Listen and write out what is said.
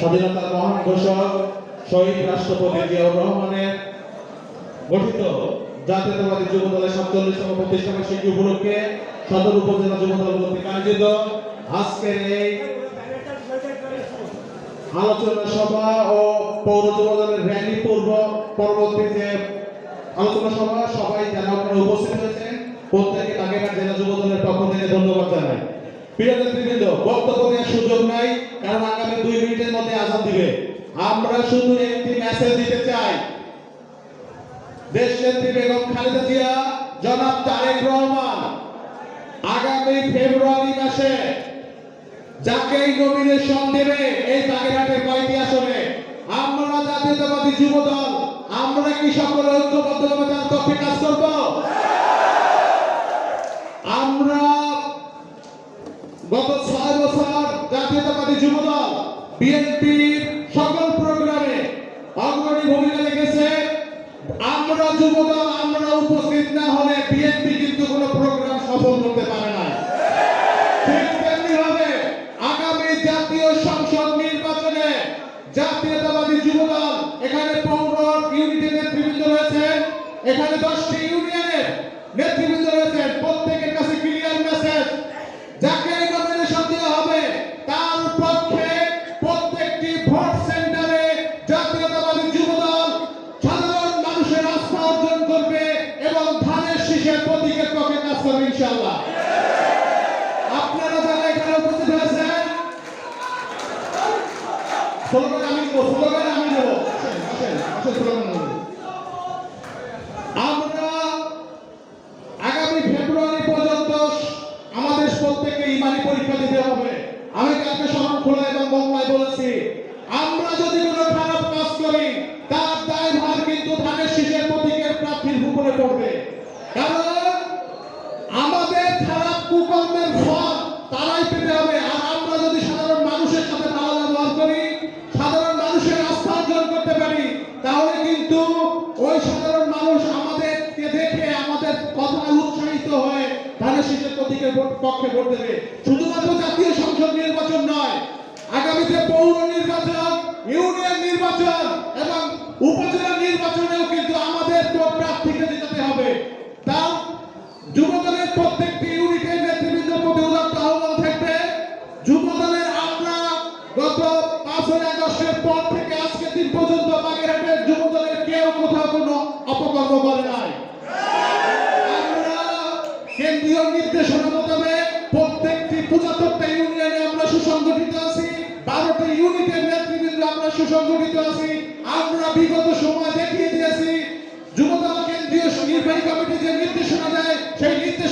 স্বাধীনতার মহান ঘোষক শহীদ রাষ্ট্রপতি জিয়াউর রহমানের গঠিত জাতীয়তাবাদী যুব দলের সাতচল্লিশতম প্রতিষ্ঠা বার্ষিকী উপলক্ষে সদর উপজেলা যুব দল কর্তৃক আয়োজিত আজকের এই আলোচনা সভা ও পৌর যুব দলের র্যালি পূর্ব পরবর্তী যে আলোচনা সভা, সবাই আপনারা উপস্থিত হয়েছেন প্রত্যেকে বাগেরহাট জেলা যুব দলের পক্ষ থেকে ধন্যবাদ জানাই। প্রিয় বক্তব্য দেওয়ার সুযোগ নাই, কারণ আগামী দুই মিনিটের মধ্যে আজান দিবে। আমরা শুধু একটি মেসেজ দিতে চাই। দেশ বেগম খালেদা জিয়া, জনাব তারেক রহমান, আগামী ফেব্রুয়ারি মাসে যাকেই নমিনেশন দেবে, এই বাগেরহাটের কয়েকটি আসনে? আমরা জাতীয়তাবাদী যুব দল আমরা কি সকল ঐক্যবদ্ধভাবে তার পক্ষে কাজ করব আমরা গত ছয় বছর জাতীয়তাবাদী যুব দল বিএনপির সকল প্রোগ্রামে অগ্রণী ভূমিকা রেখেছে। আমরা যুব দল আমরা উপস্থিত না হলে বিএনপি কিন্তু কোনো প্রোগ্রাম সফল করতে পারে না। আগামী জাতীয় নির্বাচনে জাতীয়তাবাদী যুব দল এখানে পৌর ইউনিটের নেতৃবৃন্দ রয়েছেন। এখানে দশটি ইউনিয়নের নেতৃবৃন্দ রয়েছেন প্রত্যেকের কাছে ক্লিয়ার মেসেজ যাকে নমিনেশন দেওয়া হবে তার পক্ষে প্রত্যেকটি ভোট সেন্টারে জাতীয়তাবাদী যুব সাধারণ মানুষের আস্থা অর্জন করবে এবং ধানের শীষের প্রতীকের আপনারা এখানে উপস্থিত আমি স্লোগান আমি দেবো। আসেন আগামী ফেব্রুয়ারি পর্যন্ত আমাদের প্রত্যেককে ইমানি পরীক্ষা দিতে হবে। আমি কালকে শহর খোলা এবং বাংলায় বলেছি আমরা যদি কোনো খারাপ কাজ করি তার দায়ভার কিন্তু ধানের শীষের প্রতীকের প্রার্থীর উপরে পড়বে কারণ আমাদের খারাপ কুকর্মের ফল, তারাই পেতে হবে। আর আমরা যদি সাধারণ মানুষের সাথে ভালো করি, সাধারণ মানুষের আস্থা অর্জন করতে পারি, তাহলে কিন্তু ওই সাধারণ মানুষ আমাদেরকে দেখে আমাদের কথা উৎসাহিত হয়ে ধানের শীষের প্রতীকের পক্ষে ভোট দেবে। শুধুমাত্র জাতীয় সংসদ নির্বাচন নয়, আগামীতে পৌর নির্বাচন, ইউনিয়ন নির্বাচন এবং উপজেলা নির্বাচনেও কিন্তু আমাদের প্রার্থীকে জিতাতে হবে। তাও যুবদলের প্রত্যেকটি পর থেকে আজকে দিন পর্যন্ত বাগেরহাটের যুবদলের কেউ কোথাও কোনো অপকর্ম করে নাই। কেন্দ্রীয় নির্দেশনা মোতাবেক প্রত্যেকটি পঁচাত্তরটা ইউনিয়নে আমরা সুসংগঠিত আছি। বারোটি ইউনিটের নেতৃবৃন্দ আমরা সুসংগঠিত আছি। আমরা বিগত সময় দেখিয়ে দিয়েছি। যুবদল কেন্দ্রীয় নির্বাহী কমিটি যে নির্দেশনা দেয়, সেই নির্দেশ